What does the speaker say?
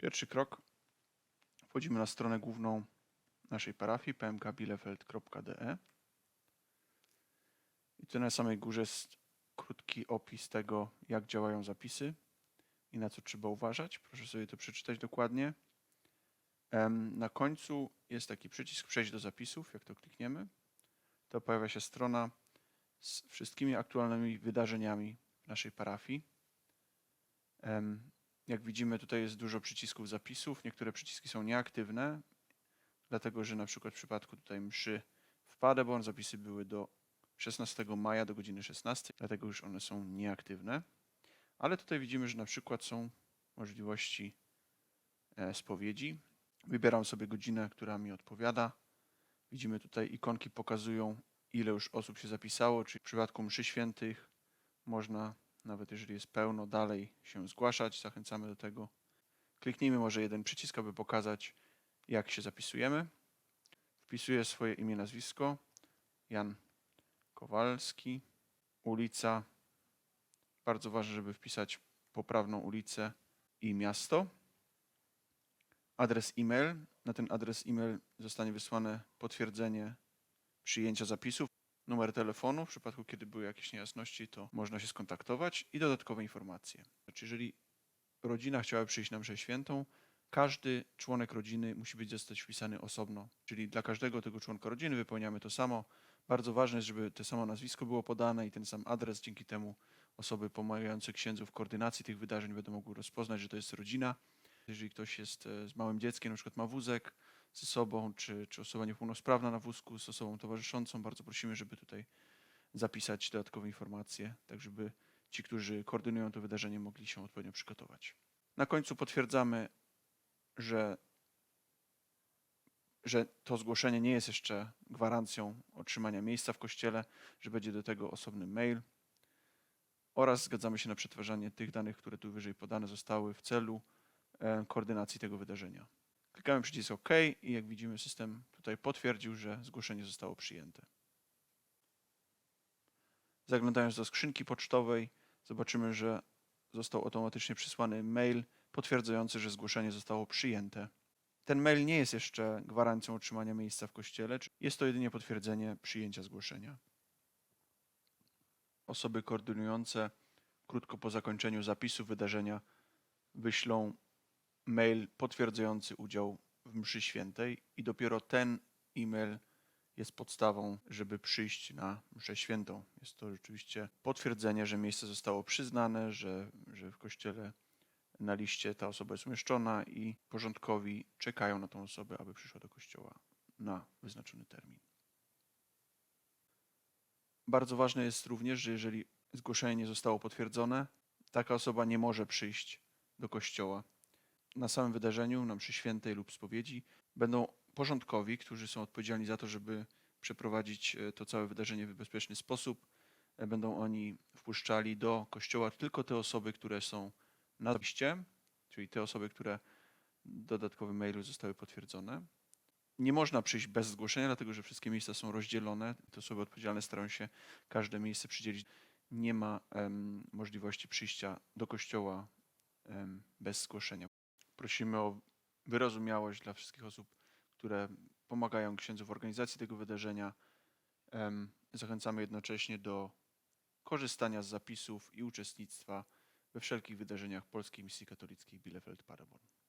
Pierwszy krok. Wchodzimy na stronę główną naszej parafii pmkbielefeld.de i tu na samej górze jest krótki opis tego, jak działają zapisy i na co trzeba uważać. Proszę sobie to przeczytać dokładnie. Na końcu jest taki przycisk przejść do zapisów. Jak to klikniemy, to pojawia się strona z wszystkimi aktualnymi wydarzeniami naszej parafii. Jak widzimy, tutaj jest dużo przycisków zapisów. Niektóre przyciski są nieaktywne, dlatego że na przykład w przypadku tutaj mszy w Paderborn zapisy były do 16 maja do godziny 16, dlatego już one są nieaktywne. Ale tutaj widzimy, że na przykład są możliwości e, spowiedzi. Wybieram sobie godzinę, która mi odpowiada. Widzimy tutaj ikonki pokazują, ile już osób się zapisało, czyli w przypadku mszy świętych można, nawet jeżeli jest pełno, dalej się zgłaszać. Zachęcamy do tego. Kliknijmy może jeden przycisk, aby pokazać, jak się zapisujemy. Wpisuję swoje imię, nazwisko. Jan Kowalski. Ulica. Bardzo ważne, żeby wpisać poprawną ulicę i miasto. Adres e-mail. Na ten adres e-mail zostanie wysłane potwierdzenie przyjęcia zapisów. Numer telefonu, w przypadku kiedy były jakieś niejasności, to można się skontaktować i dodatkowe informacje. Znaczy, jeżeli rodzina chciała przyjść na mszę świętą, każdy członek rodziny musi być zostać wpisany osobno. Czyli dla każdego tego członka rodziny wypełniamy to samo. Bardzo ważne jest, żeby to samo nazwisko było podane i ten sam adres. Dzięki temu osoby pomagające księdzu w koordynacji tych wydarzeń będą mogły rozpoznać, że to jest rodzina. Jeżeli ktoś jest e, z małym dzieckiem, na przykład ma wózek ze sobą, czy, czy osoba niepełnosprawna na wózku z osobą towarzyszącą, bardzo prosimy, żeby tutaj zapisać dodatkowe informacje, tak żeby ci, którzy koordynują to wydarzenie, mogli się odpowiednio przygotować. Na końcu potwierdzamy, że, że to zgłoszenie nie jest jeszcze gwarancją otrzymania miejsca w kościele, że będzie do tego osobny mail oraz zgadzamy się na przetwarzanie tych danych, które tu wyżej podane zostały w celu e, koordynacji tego wydarzenia. Klikamy przycisk OK i jak widzimy system tutaj potwierdził, że zgłoszenie zostało przyjęte. Zaglądając do skrzynki pocztowej zobaczymy, że został automatycznie przysłany mail potwierdzający, że zgłoszenie zostało przyjęte. Ten mail nie jest jeszcze gwarancją otrzymania miejsca w kościele, jest to jedynie potwierdzenie przyjęcia zgłoszenia. Osoby koordynujące krótko po zakończeniu zapisu wydarzenia wyślą mail potwierdzający udział w mszy świętej i dopiero ten e-mail jest podstawą, żeby przyjść na mszę świętą. Jest to rzeczywiście potwierdzenie, że miejsce zostało przyznane, że, że w kościele na liście ta osoba jest umieszczona i porządkowi czekają na tą osobę, aby przyszła do kościoła na wyznaczony termin. Bardzo ważne jest również, że jeżeli zgłoszenie nie zostało potwierdzone, taka osoba nie może przyjść do kościoła. Na samym wydarzeniu, na mszy świętej lub spowiedzi będą porządkowi, którzy są odpowiedzialni za to, żeby przeprowadzić e, to całe wydarzenie w bezpieczny sposób. E, Będą oni wpuszczali do kościoła tylko te osoby, które są na liście, czyli te osoby, które w dodatkowym mailu zostały potwierdzone. Nie można przyjść bez zgłoszenia, dlatego że wszystkie miejsca są rozdzielone. Te osoby odpowiedzialne starają się każde miejsce przydzielić. Nie ma em, możliwości przyjścia do kościoła em, bez zgłoszenia. Prosimy o wyrozumiałość dla wszystkich osób, które pomagają księdzu w organizacji tego wydarzenia. Zachęcamy jednocześnie do korzystania z zapisów i uczestnictwa we wszelkich wydarzeniach Polskiej Misji Katolickiej Bielefeld-Paderborn.